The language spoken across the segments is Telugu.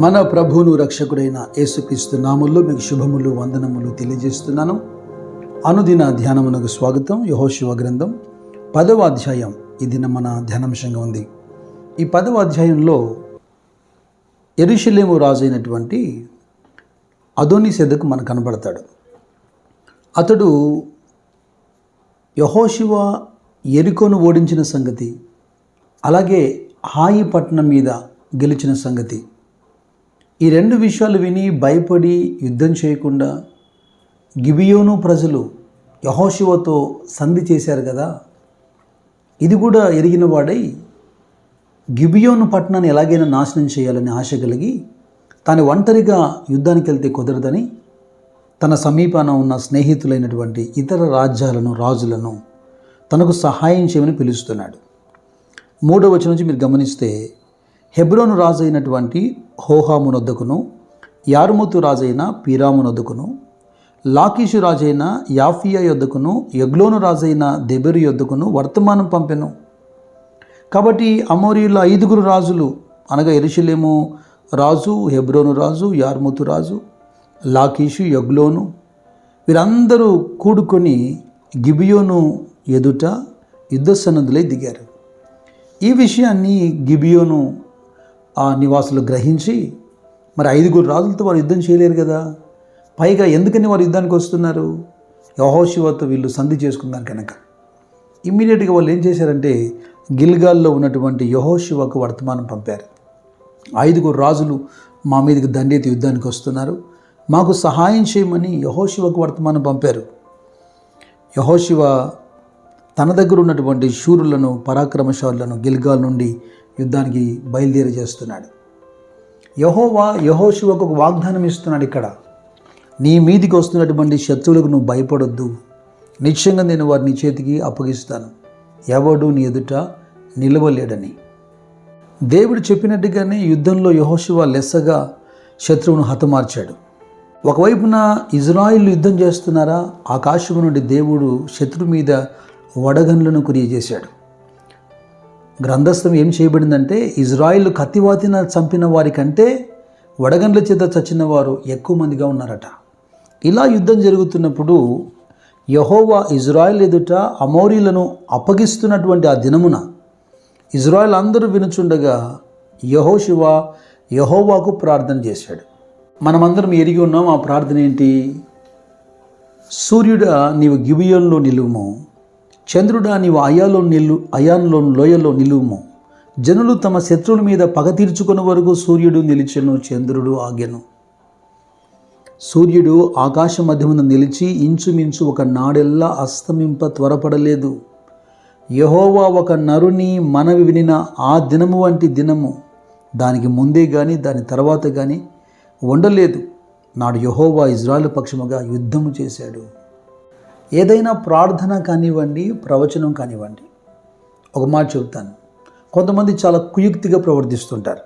మన ప్రభువును రక్షకుడైన యేసుక్రీస్తు నాముల్లో మీకు శుభములు వందనములు తెలియజేస్తున్నాను. అనుదిన ధ్యానమునకు స్వాగతం. యహోశివ గ్రంథం పదవ అధ్యాయం. ఇది మన ధ్యానాంశంగా ఉంది. ఈ పదవ అధ్యాయంలో ఎరుషలేము రాజు అయినటువంటి అదోని సెదకు మనకు కనబడతాడు. అతడు యహోశివ ఎరికోను ఓడించిన సంగతి అలాగే హాయి పట్టణం మీద గెలిచిన సంగతి ఈ రెండు విషయాలు విని భయపడి యుద్ధం చేయకుండా గిబియోను ప్రజలు యహోశివతో సంధి చేశారు కదా? ఇది కూడా ఎరిగిన వాడై గిబియోను పట్టణాన్ని ఎలాగైనా నాశనం చేయాలని ఆశ కలిగి తాను ఒంటరిగా యుద్ధానికి వెళ్తే కుదరదని తన సమీపాన ఉన్న స్నేహితులైనటువంటి ఇతర రాజ్యాలను రాజులను తనకు సహాయం చేయమని పిలుస్తున్నాడు. మూడవ వచ్చిన నుంచి మీరు గమనిస్తే హెబ్రోను రాజు అయినటువంటి హోహామునొద్దకును యారుముతు రాజైన పీరామునొద్దకును లాకీషు రాజైన యాఫియా యొద్దకును యగ్లోను రాజైన దెబెరు యొద్దకును వర్తమానం పంపెను. కాబట్టి అమోరియుల ఐదుగురు రాజులు అనగా ఎరుషలేము రాజు హెబ్రోను రాజు యార్ముతు రాజు లాకీషు యగ్లోను వీరందరూ కూడుకొని గిబియోను ఎదుట యుద్ధ సన్నద్ధులై దిగారు. ఈ విషయాన్ని గిబియోను ఆ నివాసులు గ్రహించి మరి ఐదుగురు రాజులతో వారు యుద్ధం చేయలేరు కదా. పైగా ఎందుకని వారు యుద్ధానికి వస్తున్నారు? యహోశివతో వీళ్ళు సంధి చేసుకున్నారు కనుక. ఇమ్మీడియట్గా వాళ్ళు ఏం చేశారంటే గిల్గాల్లో ఉన్నటువంటి యహోశివకు వర్తమానం పంపారు. ఐదుగురు రాజులు మా మీదకి దండేతి యుద్ధానికి వస్తున్నారు. మాకు సహాయం చేయమని యహోశివకు వర్తమానం పంపారు. యహోశివ తన దగ్గర ఉన్నటువంటి శూరులను పరాక్రమశాలులను గిల్గాల్ నుండి యుద్ధానికి బయలుదేరి చేస్తున్నాడు. యహోవా యహోశివకు ఒక వాగ్దానం ఇస్తున్నాడు ఇక్కడ. నీ మీదికి వస్తున్నటువంటి శత్రువులకు నువ్వు భయపడొద్దు. నిశ్చయంగా నేను వారిని చేతికి అప్పగిస్తాను. ఎవడు నీ ఎదుట నిలవలేడని. దేవుడు చెప్పినట్టుగానే యుద్ధంలో యహోశివ లెస్సగా శత్రువును హతమార్చాడు. ఒకవైపున ఇజ్రాయిల్ యుద్ధం చేస్తున్నారా? ఆకాశం నుండి దేవుడు శత్రువు మీద వడగన్లను కురియజేశాడు గ్రంథస్థం ఏం చేయబడిందంటే ఇజ్రాయిల్ కత్తివాతిన చంపిన వారికంటే వడగండ్ల చేత చచ్చిన వారు ఎక్కువ మందిగా ఉన్నారట. ఇలా యుద్ధం జరుగుతున్నప్పుడు యహోవా ఇజ్రాయిల్ ఎదుట అమౌరీలను అప్పగిస్తున్నటువంటి ఆ దినమున ఇజ్రాయిల్ అందరూ వినుచుండగా యహోశివ యహోవాకు ప్రార్థన చేశాడు. మనమందరం ఎరిగి ఉన్నాం ఆ ప్రార్థన ఏంటి? సూర్యుడా నీవు గిబియోన్లో నిలువుము. చంద్రుడా నీవు అయాలో నిల్లు అయాన్లో లోయలో నిలువుము. జనులు తమ శత్రువుల మీద పగ తీర్చుకుని వరకు సూర్యుడు నిలిచెను చంద్రుడు ఆగెను. సూర్యుడు ఆకాశ మధ్యమున నిలిచి ఇంచుమించు ఒక నాడెల్లా అస్తమింప త్వరపడలేదు. యహోవా ఒక నరుని మనవి వినిన ఆ దినము వంటి దినము. దానికి ముందే కానీ దాని తర్వాత కానీ ఉండలేదు. నాడు యహోవా ఇజ్రాయల్ పక్షముగా యుద్ధము చేశాడు. ఏదైనా ప్రార్థన కానివ్వండి ప్రవచనం కానివ్వండి. ఒక మాట చెబుతాను. కొంతమంది చాలా కుయుక్తిగా ప్రవర్తిస్తుంటారు.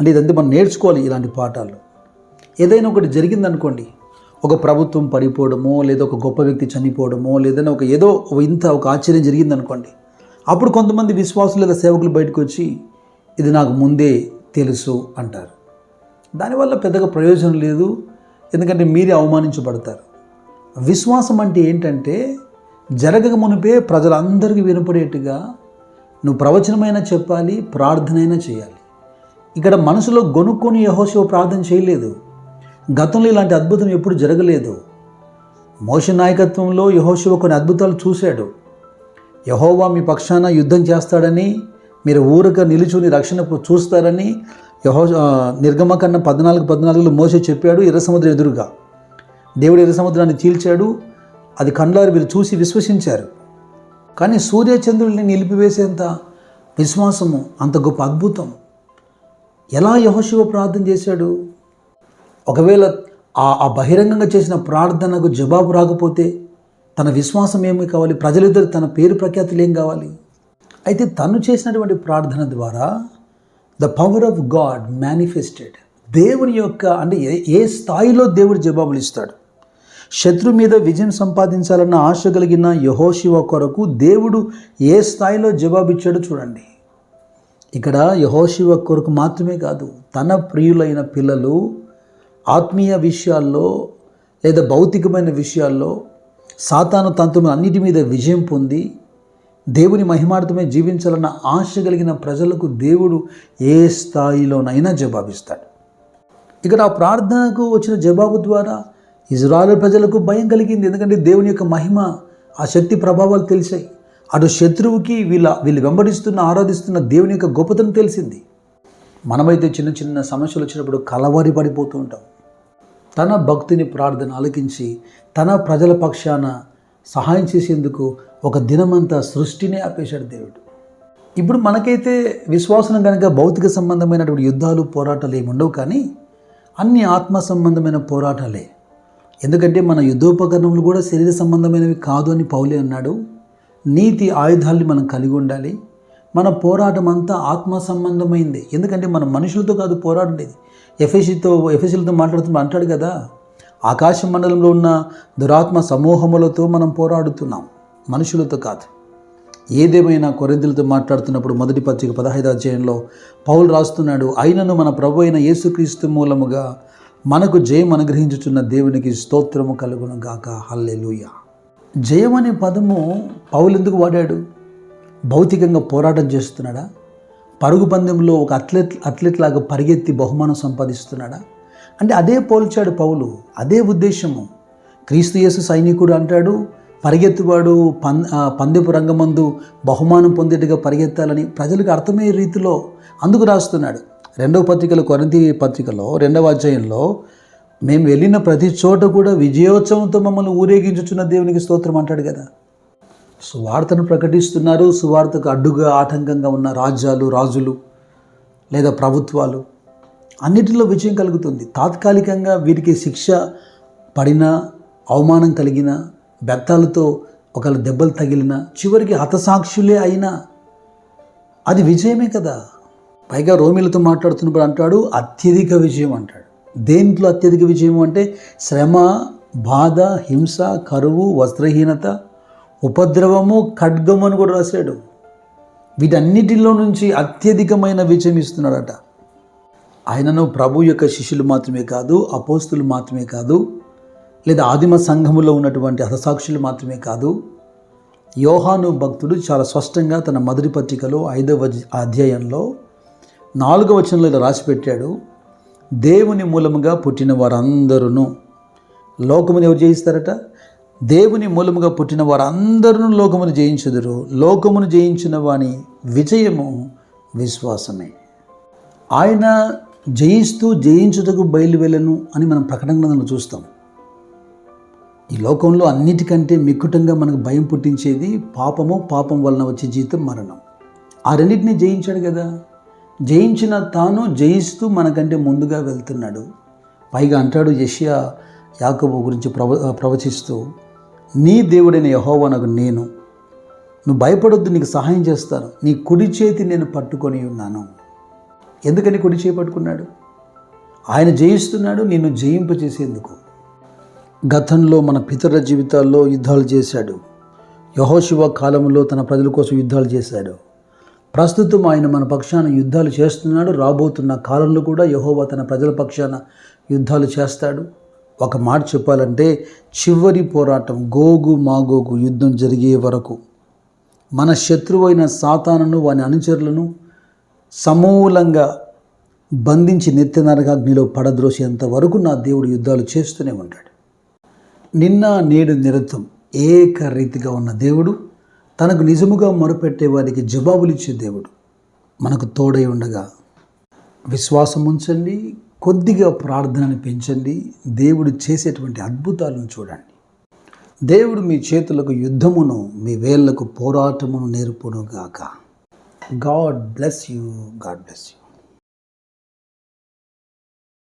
అంటే ఇదంతా మనం నేర్చుకోవాలి ఇలాంటి పాఠాలు. ఏదైనా ఒకటి జరిగిందనుకోండి ఒక ప్రభుత్వం పడిపోవడమో లేదా ఒక గొప్ప వ్యక్తి చనిపోవడమో లేదైనా ఒక ఏదో ఇంత ఒక ఆశ్చర్యం జరిగిందనుకోండి అప్పుడు కొంతమంది విశ్వాసులు లేదా సేవకులు బయటకు వచ్చి ఇది నాకు ముందే తెలుసు అంటారు. దానివల్ల పెద్దగా ప్రయోజనం లేదు ఎందుకంటే మీరే అవమానించబడతారు. విశ్వాసం అంటే ఏంటంటే జరగక మునిపే ప్రజలందరికీ వినపడేట్టుగా నువ్వు ప్రవచనమైనా చెప్పాలి ప్రార్థనైనా చేయాలి. ఇక్కడ మనసులో గొనుక్కొని యహోశివ ప్రార్థన చేయలేదు. గతంలో ఇలాంటి అద్భుతం ఎప్పుడు జరగలేదు. మోష నాయకత్వంలో యహోశివ కొన్ని అద్భుతాలు చూశాడు. యహోవా మీ పక్షాన యుద్ధం చేస్తాడని మీరు ఊరక నిలుచుని రక్షణ చూస్తారని యహో నిర్గమకన్న పద్నాలుగు పద్నాలుగులో మోస చెప్పాడు ఎర్రసముద్రం ఎదురుగా. దేవుడు ఎర్ర సముద్రాన్ని చీల్చాడు. అది కండ్లారు మీరు చూసి విశ్వసించారు. కానీ సూర్యచంద్రుల్ని నిలిపివేసేంత విశ్వాసము అంత గొప్ప అద్భుతం ఎలా యహోశివ ప్రార్థన చేశాడు? ఒకవేళ ఆ బహిరంగంగా చేసిన ప్రార్థనకు జవాబు రాకపోతే తన విశ్వాసం ఏమి కావాలి? ప్రజలిద్దరు తన పేరు ప్రఖ్యాతులు ఏం కావాలి? అయితే తను చేసినటువంటి ప్రార్థన ద్వారా the power of God manifested దేవుని యొక్క అంటే ఏ ఏ స్థాయిలో దేవుడు జవాబులు ఇస్తాడు? శత్రు మీద విజయం సంపాదించాలన్న ఆశ కలిగిన యహోశివ కొరకు దేవుడు ఏ స్థాయిలో జవాబిచ్చాడో చూడండి. ఇక్కడ యహోశివ కొరకు మాత్రమే కాదు తన ప్రియులైన పిల్లలు ఆత్మీయ విషయాల్లో లేదా భౌతికమైన విషయాల్లో సాతాను తంతుములు అన్నిటి మీద విజయం పొంది దేవుని మహిమార్థమే జీవించాలన్న ఆశ కలిగిన ప్రజలకు దేవుడు ఏ స్థాయిలోనైనా జవాబిస్తాడు. ఇక్కడ ఆ ప్రార్థనకు వచ్చిన జవాబు ద్వారా ఇజ్రాయల్ ప్రజలకు భయం కలిగింది. ఎందుకంటే దేవుని యొక్క మహిమ ఆ శక్తి ప్రభావాలు తెలిసాయి. అటు శత్రువుకి వీళ్ళ వీళ్ళు వెంబడిస్తున్న ఆరాధిస్తున్న దేవుని యొక్క గొప్పతనం తెలిసింది. మనమైతే చిన్న చిన్న సమస్యలు వచ్చినప్పుడు కలవారి పడిపోతూ ఉంటాం. తన భక్తిని ప్రార్థన ఆలకించి తన ప్రజల పక్షాన సహాయం చేసేందుకు ఒక దినమంతా సృష్టినే ఆపేశాడు దేవుడు. ఇప్పుడు మనకైతే విశ్వాసం కనుక భౌతిక సంబంధమైనటువంటి యుద్ధాలు పోరాటాలు ఏమి ఉండవు కానీ అన్ని ఆత్మ సంబంధమైన పోరాటాలే. ఎందుకంటే మన యుద్ధోపకరణములు కూడా శరీర సంబంధమైనవి కాదు అని పౌలే అన్నాడు. నీతి ఆయుధాల్ని మనం కలిగి ఉండాలి. మన పోరాటం అంతా ఆత్మ సంబంధమైంది. ఎందుకంటే మన మనుషులతో కాదు పోరాడేది ఎఫ్ఎస్సితో ఎఫ్ఎస్సీలతో మాట్లాడుతున్నా అంటాడు కదా ఆకాశ మండలంలో ఉన్న దురాత్మ సమూహములతో మనం పోరాడుతున్నాం. మనుషులతో కాదు. ఏదేమైనా కొరిందులతో మాట్లాడుతున్నప్పుడు మొదటి పత్రిక పదహైదు అధ్యాయంలో పౌలు రాస్తున్నాడు అయినను మన ప్రభు అయిన యేసుక్రీస్తు మూలముగా మనకు జయం అనుగ్రహించుచున్న దేవునికి స్తోత్రము కలుగును గాక. హల్లెలూయ. జయం అనే పదము పౌలు ఎందుకు వాడాడు? భౌతికంగా పోరాటం చేస్తున్నాడా? పరుగు పందెంలో ఒక అథ్లెట్ అథ్లెట్ లాగా పరిగెత్తి బహుమానం సంపాదిస్తున్నాడా? అంటే అదే పోల్చాడు పౌలు. అదే ఉద్దేశము. క్రీస్తు యేసు సైనికుడు అంటాడు పరిగెత్తువాడు పం పందెపు రంగమందు బహుమానం పొందేట్టుగా పరిగెత్తాలని ప్రజలకు అర్థమయ్యే రీతిలో అందుకు రాస్తున్నాడు. రెండవ పత్రికలు కొరంతి పత్రికలో రెండవ అధ్యాయంలో మేము వెళ్ళిన ప్రతి చోట కూడా విజయోత్సవంతో మమ్మల్ని ఊరేగించుచున్న దేవునికి స్తోత్రం అంటాడు కదా. సువార్తను ప్రకటిస్తున్నారు. సువార్తకు అడ్డుగా ఆటంకంగా ఉన్న రాజ్యాలు రాజులు లేదా ప్రభుత్వాలు అన్నిటిలో విజయం కలుగుతుంది. తాత్కాలికంగా వీరికి శిక్ష పడిన అవమానం కలిగిన బెత్తాలతో ఒకళ్ళ దెబ్బలు తగిలిన చివరికి హతసాక్షులే అయినా అది విజయమే కదా. పైగా రోమిలతో మాట్లాడుతున్నప్పుడు అంటాడు అత్యధిక విజయం అంటాడు. దేంట్లో అత్యధిక విజయం అంటే శ్రమ బాధ హింస కరువు వస్త్రహీనత ఉపద్రవము ఖడ్గము అని కూడా రాశాడు. వీటన్నిటిలో నుంచి అత్యధికమైన విజయం ఇస్తున్నాడట. ఆయనను ప్రభు యొక్క శిష్యులు మాత్రమే కాదు అపోస్తులు మాత్రమే కాదు లేదా ఆదిమ సంఘములో ఉన్నటువంటి హతసాక్షులు మాత్రమే కాదు యోహాను భక్తుడు చాలా స్పష్టంగా తన మొదటి పత్రికలో ఐదవ అధ్యాయంలో నాలుగవ వచనంలో ఇలా రాసి పెట్టాడు దేవుని మూలముగా పుట్టిన వారందరూ లోకముని ఎవరు జయిస్తారట? దేవుని మూలముగా పుట్టిన వారందరూ లోకమును జయించుదురు. లోకమును జయించిన వాని విజయము విశ్వాసమే. ఆయన జయిస్తూ జయించుటకు బయలువెళ్ళను అని మనం ప్రకటన గ్రంథంలో చూస్తాం. ఈ లోకంలో అన్నిటికంటే మిక్కుటంగా మనకు భయం పుట్టించేది పాపము పాపం వలన వచ్చే జీతం మరణం. ఆ రెండింటినీ జయించాడు కదా. జయించిన తాను జయిస్తూ మనకంటే ముందుగా వెళ్తున్నాడు. పైగా అంటాడు యష్యా యాకబు గురించి ప్రవ ప్రవచిస్తూ నీ దేవుడైన యహోవనకు నేను. నువ్వు భయపడొద్దు నీకు సహాయం చేస్తాను. నీ కుడి చేతి నేను పట్టుకొని ఉన్నాను. ఎందుకని కుడి చేయి పట్టుకున్నాడు? ఆయన జయిస్తున్నాడు నిన్ను జయింపచేసేందుకు గతంలో మన పితరుల జీవితాల్లో యుద్ధాలు చేశాడు. యహోశివ కాలంలో తన ప్రజల కోసం యుద్ధాలు చేశాడు. ప్రస్తుతం ఆయన మన పక్షాన యుద్ధాలు చేస్తున్నాడు. రాబోతున్న కాలంలో కూడా యహోవా తన ప్రజల పక్షాన యుద్ధాలు చేస్తాడు. ఒక మాట చెప్పాలంటే చివరి పోరాటం గోగు మాగోగు యుద్ధం జరిగే వరకు మన శత్రువైన సాతానును వాని అనుచరులను సమూలంగా బంధించి నిత్య నరకాగ్నిలో పడద్రోసేంత వరకు నా దేవుడు యుద్ధాలు చేస్తూనే ఉంటాడు. నిన్న నేడు నిరతం ఏకరీతిగా ఉన్న దేవుడు తనకు నిజముగా మొరపెట్టే వారికి జవాబులిచ్చే దేవుడు. మనకు తోడై ఉండగా విశ్వాసం ఉంచండి కొద్దిగా ప్రార్థనను పెంచండి దేవుడు చేసేటువంటి అద్భుతాలను చూడండి. దేవుడు మీ చేతులకు యుద్ధమును మీ వేళ్ళకు పోరాటమును నేర్పును గాక God bless you God bless you.